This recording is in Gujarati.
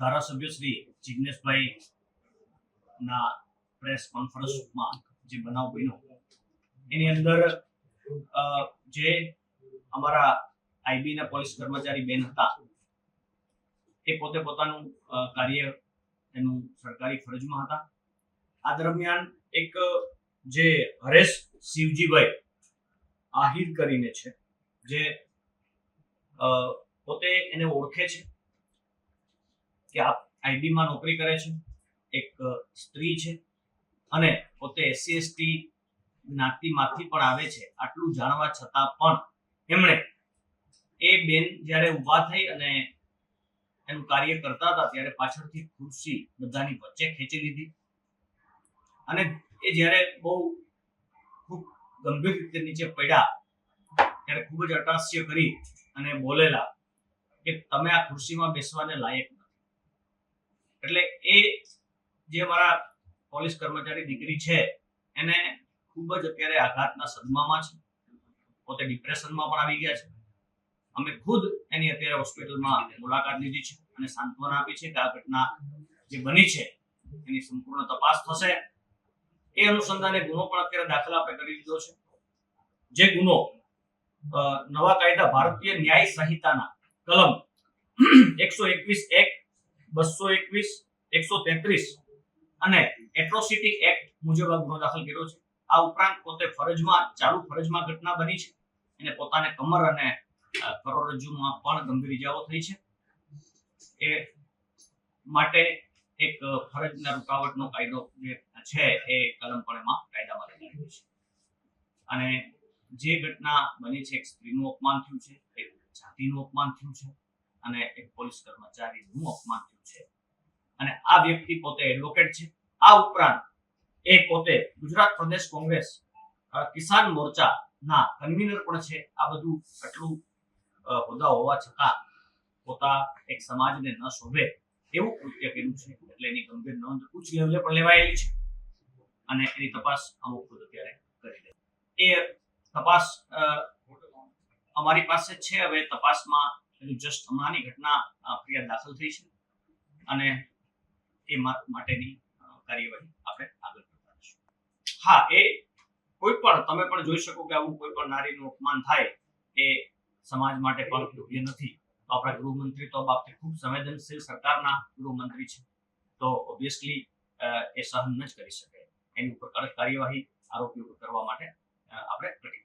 ધારાસભ્ય શ્રી જિગ્નેશભાઈ ના પ્રેસ કોન્ફરન્સમાં જે બનાવ બન્યો, એની અંદર જે અમારા આઈબી ના પોલીસ કર્મચારી બેન હતા, એ પોતે પોતાનું કાર્ય એનું સરકારી ફરજમાં હતા. આ દરમિયાન એક જે હરેશ શિવજીભાઈ આહિર કરીને છે, જે પોતે એને ઓળખે છે કે આપ આઈબીમાં નોકરી કરે છે, એક સ્ત્રી છે અને પોતે એસસી એસટી જ્ઞાતિમાંથી પણ આવે છે. આટલું જાણવા છતાં પણ એમણે એ બેન જ્યારે ઊભા થઈ અને એનું કાર્ય કરતા હતા ત્યારે પાછળથી ખુરશી બધાની વચ્ચે ખેંચી લીધી અને એ જ્યારે બહુ ખૂબ ગંભીર રીતે નીચે પડ્યા, ત્યારે ખૂબ જ અટાસ્ય કરી અને બોલેલા કે તમે આ ખુરશીમાં બેસવાને લાયક નથી. એટલે એ જે મારા પોલીસ કર્મચારી દીકરી છે, એને ખૂબ જ અત્યારે આઘાતના સદમામાં છે. પોતે ડિપ્રેશનમાં પણ આવી ગયા છે. અમે ખુદ એની અત્યારે હોસ્પિટલમાં મુલાકાત લીધી છે અને સાંત્વના આપી છે કે આ ઘટના જે બની છે, એની સંપૂર્ણ તપાસ થશે. એ અનુસંધાને ગુનો પણ અત્યારે દાખલ આપણે કરી દીધો છે. જે ગુનો નવા કાયદા ભારતીય ન્યાય સંહિતાના કલમ. એકસો એકવીસ એક બસો એકવીસ, એકસો તેત્રીસ. અને એટ્રોસિટી એક્ટ મુજબ ગુનો દાખલ કર્યો છે. આ ઉપરાંત પોતે ફરજમાં, ચાલુ ફરજમાં ઘટના બની છે. એને પોતાને કમર અને કરોડરજ્જુમાં પણ ગંભીર ઇજાઓ થઈ છે. એ માટે એક ફરજના રૂકાવટનો કાયદો જે છે એ કલમ પણ એમાં કાયદામાં લખાયેલો છે. અને જે ઘટના બની છે, એક સ્ત્રીનું અપમાન થયું છે જાતિનું અપમાન થયું છે અને એક પોલીસ કર્મચારીનું અપમાન થયું છે. અને આ વ્યક્તિ પોતે એડવોકેટ છે. આ ઉપરાંત એ પોતે ગુજરાત પ્રદેશ કોંગ્રેસ કિસાન કિસાન મોરચાના કન્વીનર પણ છે. આ બધું આટલું હોદ્દા હોવા છતાં પોતા એક સમાજને ન શોભે એવું કૃત્ય કર્યું છે. એટલે એની ગંભીર નોંધ ઉચ્ચ લેવલે પણ લેવાયેલી છે. અને એની તપાસ અમુક અત્યારે કરી દે એ તપાસ અમારી પાસે છે. હવે તપાસમાં જસ્ટ હમણાંની ઘટના ફરિયાદ દાખલ થઈ છે અને એ માટેની કાર્યવાહી આપણે આગળ કરતા હા, એ કોઈ પણ, તમે પણ જોઈ શકો કે આવું કોઈ પણ નારીનું અપમાન થાય એ સમાજ માટે પણ યોગ્ય નથી. તો આપણા ગૃહમંત્રી તો બાબતે ખૂબ સંવેદનશીલ સરકારના ગૃહમંત્રી છે. તો ઓબ્વિયસલી એ સહન ન જ કરી શકે. એની ઉપર કડક કાર્યવાહી આરોપીઓ કરવા માટે આપણે આપણે